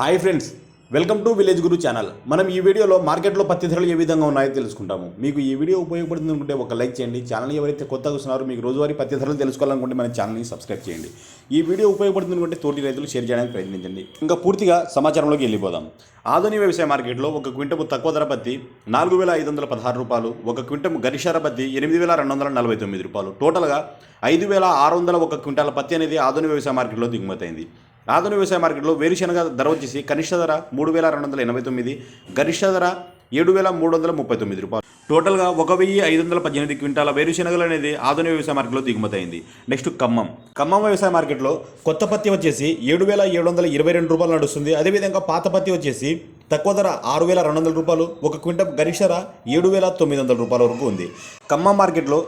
Hi friends welcome to village Guru channel. మనం ఈ వీడియోలో మార్కెట్లో పత్తి ధరలు ఏ విధంగా ఉన్నాయో తెలుసుకుంటాము. మీకు ఈ వీడియో ఉపయోగపడుతుంది అనుకుంటే ఒక లైక్ చేయండి. ఛానల్ ఎవరైతే కొత్తగా వస్తున్నారో మీకు రోజువారీ పత్తి ధరలు తెలుసుకోవాలనుకుంటే మన ఛానల్ని సబ్స్క్రైబ్ చేయండి. ఈ వీడియో ఉపయోగపడుతుంది అనుకుంటే తోటి రైతులు షేర్ చేయడానికి ప్రయత్నించండి. ఇంకా పూర్తిగా సమాచారంలోకి వెళ్ళిపోదాం. ఆధునిక వ్యవసాయ మార్కెట్లో ఒక క్వింటము తక్కువ ధర పత్తి నాలుగు వేల ఐదు వందల పదహారు రూపాయలు ఒక క్వింటము గరిషార పత్తి ఎనిమిది వేల రెండు వందల నలభై తొమ్మిది రూపాయలు. టోటల్గా ఐదు వేల ఆరు వందల ఒక క్వింటాల పత్తి అనేది ఆధునిక వ్యవసాయ మార్కెట్లో దిగుమతైంది ఆధునిక వ్యవసాయ మార్కెట్లో వేరుశనగ ధర వచ్చేసి కనిష్ట ధర మూడు వేల రెండు వందల ఎనభై తొమ్మిది గరిష్ట ధర ఏడు వేల మూడు వందల ముప్పై తొమ్మిది రూపాయలు. టోటల్గా ఒక వెయ్యి ఐదు వందల పద్దెనిమిది క్వింటాల వేరుశనగలు అనేది ఆధునిక వ్యవసాయ మార్కెట్లో దిగుమతి అయింది నెక్స్ట్ ఖమ్మం. ఖమ్మం వ్యవసాయ మార్కెట్లో కొత్త పత్తి వచ్చేసి ఏడు వేల ఏడు వందల ఇరవై రెండు రూపాయలు నడుస్తుంది. అదేవిధంగా పాత పత్తి వచ్చేసి తక్కువ ధర ఆరు వేల రెండు వందల రూపాయలు ఒక క్వింటల్ గరిష్ట ధర ఏడు వేల తొమ్మిది వందల రూపాయల వరకు ఉంది. ఖమ్మం మార్కెట్లో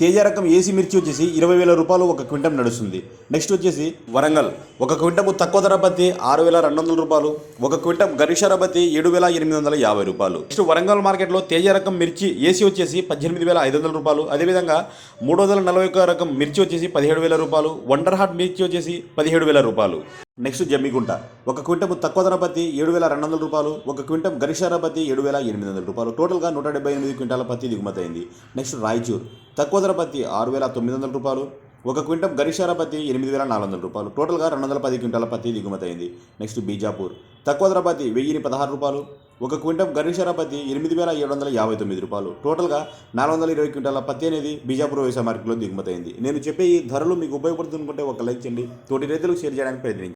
తేజ రకం ఏసీ మిర్చి వచ్చేసి ఇరవై వేల రూపాయలు ఒక క్వింటం నడుస్తుంది. నెక్స్ట్ వచ్చేసి వరంగల్. ఒక క్వింటల్ తక్కువ ధర పత్తి ఆరు వేల రెండు వందల రూపాయలు ఒక క్వింటం గరిష్ట ధర పత్తి ఏడు వేల ఎనిమిది వందల యాభై రూపాయలు. నెక్స్ట్ వరంగల్ మార్కెట్లో తేజ రకం మిర్చి ఏసీ వచ్చేసి పద్దెనిమిది వేల ఐదు వందల రూపాయలు అదేవిధంగా మూడు వందల నలభై ఒక్క రకం మిర్చి వచ్చేసి పదిహేడు వేల రూపాయలు వండర్ హాట్ మిర్చి వచ్చేసి పదిహేడు వేల రూపాయలు. నెక్స్ట్ జమ్మిగుంట ఒక క్వింటం తక్కువ ధర పత్తి ఏడు వేల రెండు వందల రూపాయలు ఒక క్వింటం గరిష్ట పత్తి ఏడు వేల ఎనిమిది వందల రూపాయలు టోటల్గా నూట డెబ్బై ఎనిమిది క్వింటాల పత్తి దిగుమతి అయింది. నెక్స్ట్ రాయచూర్. తక్కువ ధర పత్తి ఆరు వేల తొమ్మిది వందల రూపాయలు ఒక క్వింటం గరిష్ట పత్తి ఎనిమిది వేల నాలుగు వందల రూపాయలు. టోటల్గా రెండు వందల పది క్వింటాల పత్తి దిగుమతి అయింది. నెక్స్ట్ బీజాపూర్. తక్కువ ధర పత్తి వెయ్యిని పదహారు రూపాయలు ఒక క్వింటం గరిష్ట పత్తి ఎనిమిది వేల ఏడు వందల యాభై తొమ్మిది రూపాయలు. టోటల్గా నాలుగు వందల ఇరవై క్వింటాల పత్తి అనేది బీజాపూర్ వ్యవసాయ మార్కెట్లో దిగుమతి అయింది. నేను చెప్పే ఈ ధరలు మీకు ఉపయోగపడుతుందంటే ఒక లైక్ చేయండి. తోటి రైతులకు షేర్ చేయడానికి ప్రయత్నించండి.